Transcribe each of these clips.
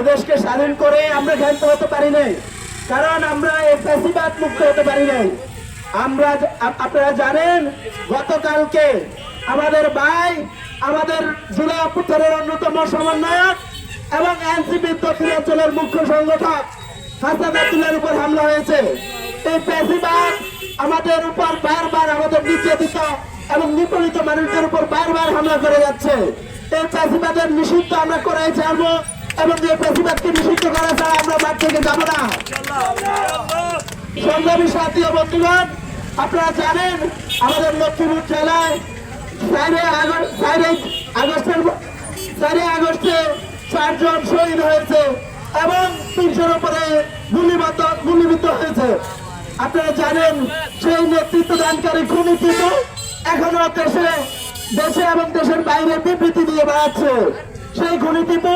এদেশকে স্বাধীন করে আমরা ক্ষান্ত হতে পারি নাই। কারণ আমরা এই ফ্যাসিবাদ মুক্ত হতে পারি নাই। আমরা আপনারা জানেন, গতকালকে আমাদের ভাই, আমাদের জেলা অভ্যুত্থানের অন্যতম সমন্বয়ক এবং এনসিপি দক্ষিণাঞ্চলের মুখ্য সংগঠক হাসান আব্দুল্লার উপর হামলা হয়েছে। এই ফ্যাসিবাদ আমাদের উপর বারবার আমাদের নির্যাতিত এবং নিপীড়িত মানুষদের উপর বারবার হামলা করে যাচ্ছে। এই ফ্যাসিবাদের নিষিদ্ধ আমরা করাই ছাড়বো এবং এই ফ্যাসিবাদকে নিষিদ্ধ করা ছাড়া আমরা মাঠ থেকে যাব না। সংগ্রামী সাথী ও বন্ধুগণ, আপনারা জানেন আমাদের লক্ষ্মীপুর জেলায় চারে আগস্ট আগস্টের চারে আগস্টে চারজন শহীদ হয়েছে এবং তিনশোর উপরে গুলিবদ্ধ, গুলিবিদ্ধ হয়েছে। আপনারা জানেন সেই নেতৃত্ব দানকারী খুনি কিন্তু এখনও দেশে দেশে এবং দেশের বাইরে বিবৃতি দিয়ে বেড়াচ্ছে। সেই খুনি টিপু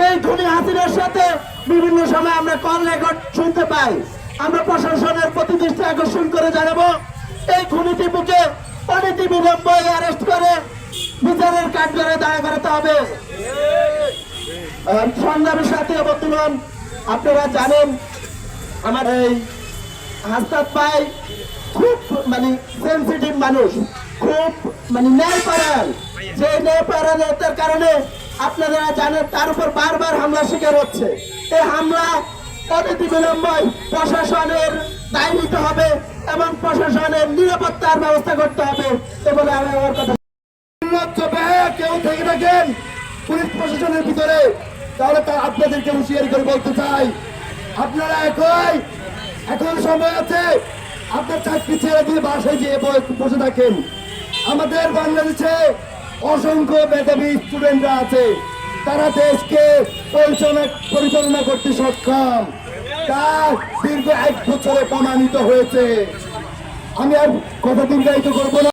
সেই খুনি হাসিনার সাথে বিভিন্ন সময় আমরা কল রেকর্ড শুনতে পাই। আমরা প্রশাসনের প্রতি দৃষ্টি আকর্ষণ করে জানাব এই খুনি টিপুকে অনীতি বিলম্বে অ্যারেস্ট করে বিচারের কাঠগড়ে দাঁড়া করাতে হবে। আহ, সাথে বন্ধুগণ আপনারা জানেন আমার এই হাসনাত ভাই খুব মানে সেন্সিটিভ মানুষ খুব মানে ন্যায় ন্যায়পরায়ণ। যে ন্যায়পরায়ণতার কারণে আপনারা জানেন তার উপর বারবার হামলা শিকার হচ্ছে। এই হামলা অতিথি বিলম্বয় প্রশাসনের দায় নিতে হবে এবং প্রশাসনের নিরাপত্তার ব্যবস্থা করতে হবে। এ বলে আমি আমার কথা কেউ থেকে থাকেন পুলিশ প্রশাসনের ভিতরে, তাহলে তার আপনাদেরকে হুঁশিয়ারি করে বলতে চাই। আপনারা একই, এখন সময় আছে, আপনার চাকরি ছেড়ে দিয়ে বাসায় গিয়ে বসে থাকেন। আমাদের বাংলাদেশে অসংখ্য মেধাবী স্টুডেন্টরা আছে। তারা দেশকে পরিচালনা পরিচালনা করতে সক্ষম। তা দীর্ঘ এক বছরে প্রমাণিত হয়েছে। আমি আর কথা দীর্ঘায়িত করব না।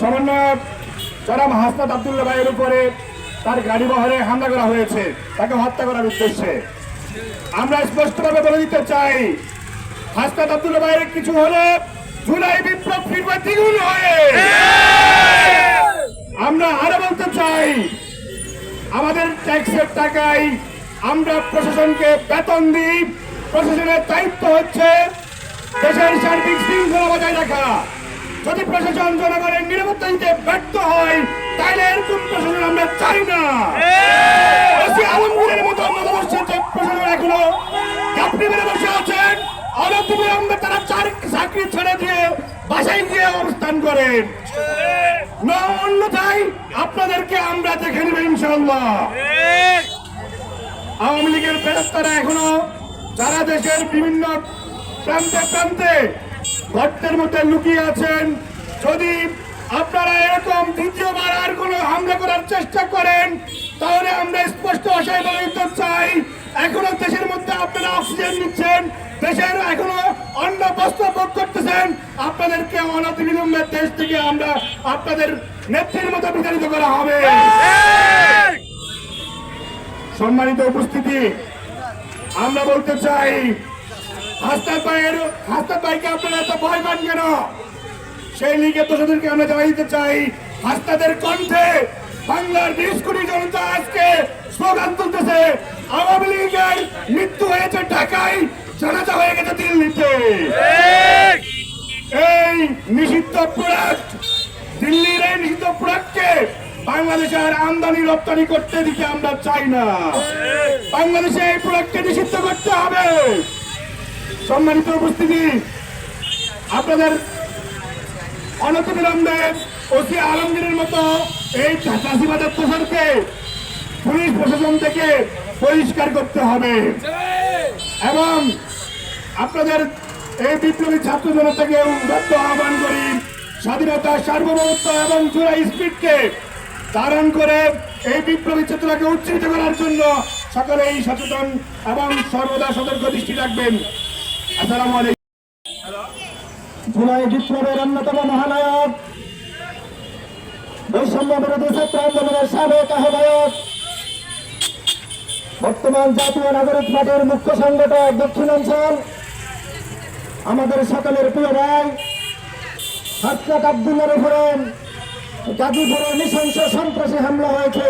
সমন্বয়ক আবদুল্লাহ ভাইয়ের উপরে তার গাড়ি বহরে হামলা করা হয়েছে। তাকে হত্যা করার উদ্দেশ্যে। আমরা স্পষ্টভাবে বলে দিতে চাই, হাসনাত আবদুল্লাহ ভাইয়ের কিছু হলে জুলাই বিপ্লব ফিরবে দ্বিগুণ হয়ে। আমরা আরও বলতে চাই আমাদের ট্যাক্সের টাকায় আমরা প্রশাসনকে বেতন দিই। প্রশাসনের দায়িত্ব হচ্ছে দেশের সার্বিক শৃঙ্খলা বজায় রাখা। যদি প্রশাসন জনগণের নিরাপত্তা দিতে ব্যর্থ হয় তাহলে এরকম প্রশাসন আমরা চাই না। আলমগীরের মতো প্রশাসন এখনও। মেরে বসে আছেন? অনতিবিলম্বে তারা চাকরি ছেড়ে দিয়ে বাসায় গিয়ে অবস্থান করেন না, অন্যথায় আপনাদেরকে আমরা দেখে নেব ইনশাল্লাহ আওয়ামী লীগের ফেরস্তারা এখনও সারা দেশের বিভিন্ন প্রান্তে প্রান্তে গর্তের মধ্যে লুকিয়ে আছেন, যদি আপনারা এরকম দ্বিতীয়বার আর কোনো হামলা করার চেষ্টা করেন, তাহলে আমরা স্পষ্ট ভাষায় বলে চাই। এখনও দেশের মধ্যে আপনারা অক্সিজেন নিচ্ছেন, দেশের এখনও অন্য বস্ত্র ভোগ করতেছেন। আপনাদেরকে অনতিবিলম্বে দেশ থেকে আমরা আপনাদের নেত্রীর মতো বিতাড়িত করা হবে। সম্মানিত উপস্থিতি, আমরা বলতে চাই হাস্তার ভাইয়ের হাস্তার ভাইকে আপনারা এত ভয় পান কেন? সেই লিগে দোষদেরকে আমরা জানাই দিতে চাই হাস্তাদের কণ্ঠে বাংলার বিশ কোটি জনতা আজকে স্লোগান তুলতেছে। আওয়ামী লীগের মৃত্যু হয়েছে ঢাকায় জানাজা হয়ে গেছে দিল্লিতে। এই নিষিদ্ধ প্রোডাক্ট, দিল্লির এই নিষিদ্ধ প্রোডাক্টকে বাংলাদেশে আর আমদানি, রপ্তানি করতে দিতে আমরা চাই না। বাংলাদেশে এই প্রোডাক্টকে নিষিদ্ধ করতে হবে। সম্মানিত উপস্থিতি, আপনাদের অনতিবিলম্বে ওসি আলমগীরের মতো এই চাষিবাজার তোষরকে পুলিশ প্রশাসন থেকে পরিষ্কার করতে হবে। এবং আপনাদের এই বিপ্লবী ছাত্র জনতাকে উদ্যত্ত আহ্বান করি, স্বাধীনতা, সার্বভৌমত্ব এবং জুলাই স্পিডকে ধারণ করে এই বিপ্লবী চেতনাকে উজ্জীবিত করার জন্য সকলেই সচেতন এবং সর্বদা সতর্ক দৃষ্টি রাখবেন। আসসালামু আলাইকুম। জুলাই বিপ্লবের অন্যতম মহানায়ক, বৈষম্য বিরোধী ছাত্র আন্দোলনের সাবেক আহ্বায়ক বর্তমান জাতীয় নাগরিক পার্টির মুখ্য সংগঠক দক্ষিণাঞ্চল আমাদের সকলের প্রিয় ভাই হাসনাত আব্দুল্লার উপরে গাজীপুরে নৃশংস সন্ত্রাসী হামলা হয়েছে।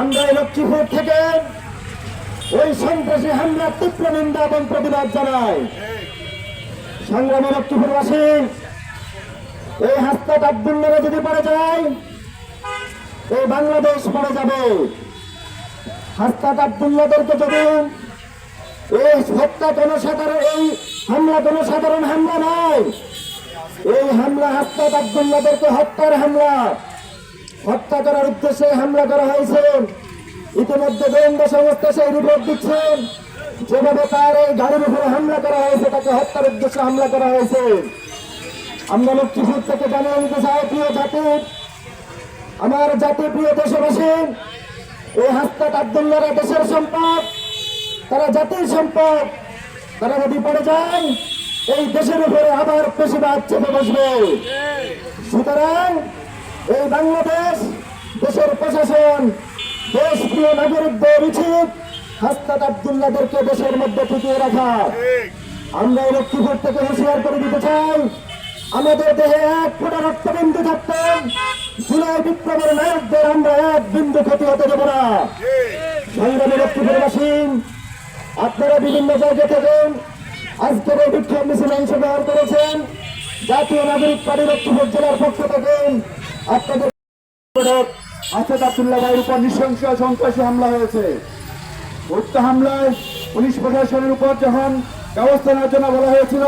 আমরা লক্ষ্মীপুর থেকে ওই সন্ত্রাসী হামলা তীব্র নিন্দা এবং প্রতিবাদ জানাই। সংগ্রামী লক্ষ্মীপুরবাসী, এই হাস্তাত আব্দুল্লারা যদি পড়ে যায়, এই বাংলাদেশ পড়ে যাবে। হাস্তাত আব্দুল্লাদেরকে যদি এই হত্যা জনসাধারণ এই হামলা জনসাধারণ হামলা নয়। এই হামলা হাস্তাত আব্দুল্লাদেরকে হত্যার হামলা। হত্যা করার উদ্দেশ্যে হামলা করা হয়েছে। ইতিমধ্যে গোয়েন্দা সংস্থা সেই রিপোর্ট দিচ্ছেন। যেভাবে তার এই গাড়ির উপরে হামলা করা হয়েছে, তাকে হত্যার উদ্দেশ্যে হামলা করা হয়েছে। আমরা লক্ষ্মীপুর থেকে জানিয়ে নিতে চাই, প্রিয় জাতি আমার জাতি প্রিয় দেশবাসী, এই হাস্তাত আব্দুল্লারা দেশের সম্পদ, তারা জাতির সম্পদ। তারা যদি পড়ে যায়, এই দেশের উপরে আবার পেশিবাদ চেপে বসবে। সুতরাং এই বাংলাদেশ, দেশের প্রশাসন দেশ প্রিয় নাগরিকদের উচিত হাস্তাত আব্দুল্লাদেরকে দেশের মধ্যে টিকিয়ে রাখা। আমরা এই লক্ষ্মীপুর থেকে হুঁশিয়ার করে দিতে চাই। আমাদের দেহে এক ফোটা রক্তবিন্দু থাকতেন জুলাই বিপ্লবের নায়কদের আমরা এক বিন্দু ক্ষতি হতে দেব না। সংগ্রামী আপনারা বিভিন্ন আজকের এই বিক্ষোভ অংশগ্রহণ করেছেন, জাতীয় নাগরিক পার্টি জেলার পক্ষ আপনাদের আসাদ ভাইয়ের উপর নৃশংস সন্ত্রাসী হামলা হয়েছে। হত্যা হামলায় পুলিশ প্রশাসনের উপর যখন ব্যবস্থা নেওয়ার জন্য বলা হয়েছিল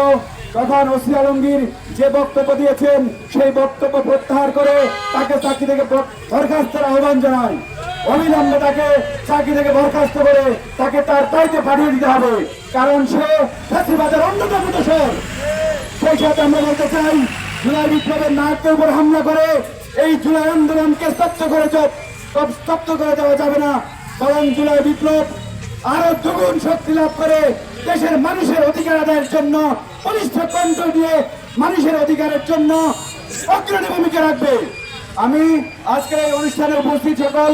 তখন ওসি আলমগীর যে বক্তব্য দিয়েছেন, সেই বক্তব্য প্রত্যাহার করে তাকে চাকরি থেকে বর- বরখাস্তের আহ্বান জানায় অবিলম্বে তাকে চাকরি থেকে বরখাস্ত করে তাকে তার দায়িত্বে পাঠিয়ে দিতে হবে, কারণ সে ফ্যাসিবাদের অন্যতম দোষর। সেই সাথে আমরা বলতে চাই, জুলাই বিপ্লবের নায়কদের উপর হামলা করে এই জুলাই আন্দোলনকে স্তব্ধ করে স্তব্ধ করে দেওয়া যাবে না। বরং জুলাই বিপ্লব আরও দ্বিগুণ শক্তি লাভ করে দেশের মানুষের অধিকার আদায়ের জন্য বলিষ্ঠ কণ্ঠ দিয়ে মানুষের অধিকারের জন্য অগ্রণী ভূমিকা রাখবে। আমি আজকের এই অনুষ্ঠানে উপস্থিত সকল